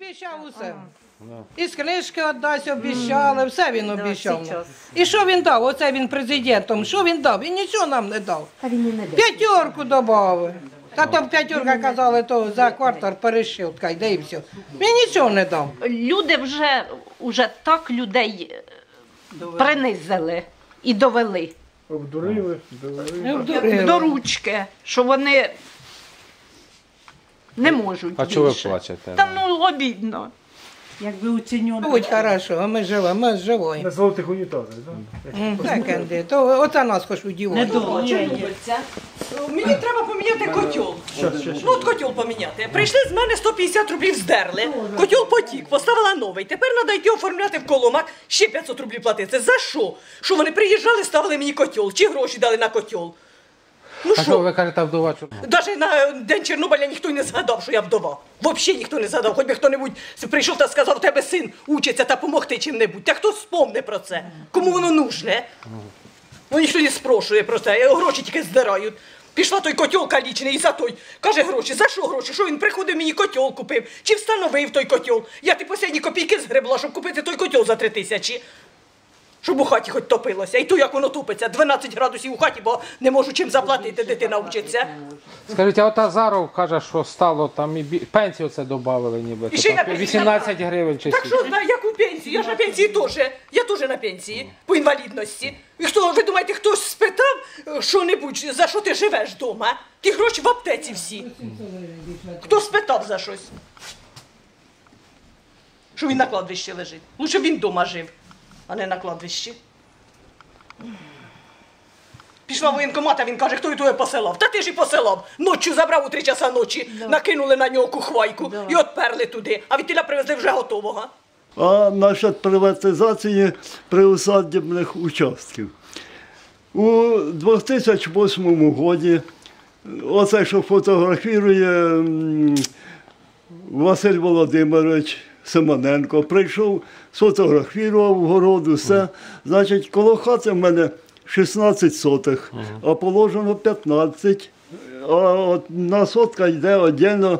Обіцяв усе. Із книжки віддасть, обіцяли, все він обіцяв. нам. І що він дав? Оце він президентом. Що він дав? Він нічого нам не дав. І. П'ятерку додав. Та то п'ятерка казали, то за квартал перешив, ткай, де і все. Він нічого не дав. Люди вже, вже так людей е, принизили і довели Обдурили, довели. до ручки, що вони не можуть. А чого ви плачете? Та ну обідно. Якби оцінювати. Будь хорошо, а ми живемо, ми живої. На золотих унітазах, так? Так, Андрій, то оце нас хоч удівати. Недовго. Мені треба поміняти котел. Ну, от котел поміняти. Прийшли з мене 150 рублів здерли. Котел потік, поставила новий. Тепер треба йти оформляти в коломак, ще 500 рублів платити. За що? Що вони приїжджали, ставили мені котел, чи гроші дали на котел? Ну А що ви кажете, вдова? Навіть на день Чорнобиля ніхто й не згадав, що я вдова. Взагалі ніхто не згадав. Хоч би хто-небудь прийшов та сказав, у тебе син учиться та помогти чим-небудь. Та хто спомне про це? Кому воно нужне? Ну ніхто не спрошує про це, е, гроші тільки здирають. Пішла той котел калічний і за той. Каже гроші. За що гроші? Що він приходив мені котел купив? Чи встановив той котел? Я ти останні копійки згребла, щоб купити той котел за три тисячі. Щоб у хаті хоч топилося. І то як воно тупиться. 12 градусів у хаті, бо не можу чим заплатити, дитина вчиться. Скажіть, а от Азаров каже, що стало там і бі... пенсію це додали ніби. І ще й на 18 гривень чи Так скільки. що, на яку пенсію? Я ж на пенсії теж. Я теж на пенсії по інвалідності. І хто, ви думаєте, хтось спитав е, що-небудь, за що ти живеш вдома? Ті гроші в аптеці всі. Хто спитав за щось? Що він на кладбищі лежить? Лучше б він вдома жив, а не на кладбищі. Пішла в воєнкомат, а він каже, хто і твоє посилав. Та ти ж і посилав. Ночі забрав у три часа ночі, накинули на нього кухвайку і отперли туди, а від тіля привезли вже готового. А насчет приватизації приусадебних участків. У 2008 році оце, що фотографірує м, Василь Володимирович Семененко, прийшов, сфотографував городу, все. Значить, коло хати в мене 16 сотих, а положено 15. А от на сотка йде віддільно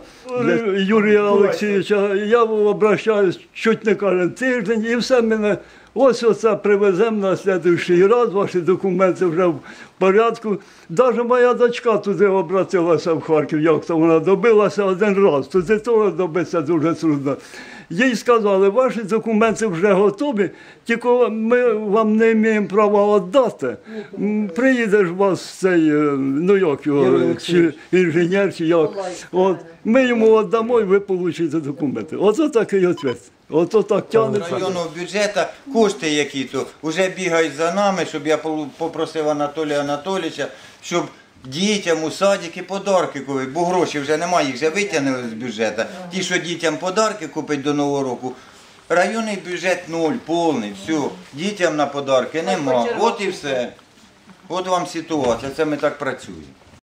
Юрія Олексійовича. Я обращаюсь чуть не кожен тиждень, і все мене. Ось оце привеземо на слідуючий раз, ваші документи вже в порядку. Навіть моя дочка туди обратилася в Харків, як то вона добилася один раз. Туди теж добитися дуже трудно. Їй сказали, ваші документи вже готові, тільки ми вам не маємо права віддати. Приїдеш у вас цей, е, ну як його, чи інженер, чи як. От, ми йому віддамо і ви получите документи. Оце такий відповідь. Ото так тягнеться. районного бюджету кошти які то вже бігають за нами, щоб я попросив Анатолія Анатолійовича, щоб дітям у садики подарки купити, бо гроші вже немає, їх вже витягнули з бюджету. Ті, що дітям подарки купить до Нового року. Районний бюджет нуль, повний, все. Дітям на подарки нема. От і все. От вам ситуація, це ми так працюємо.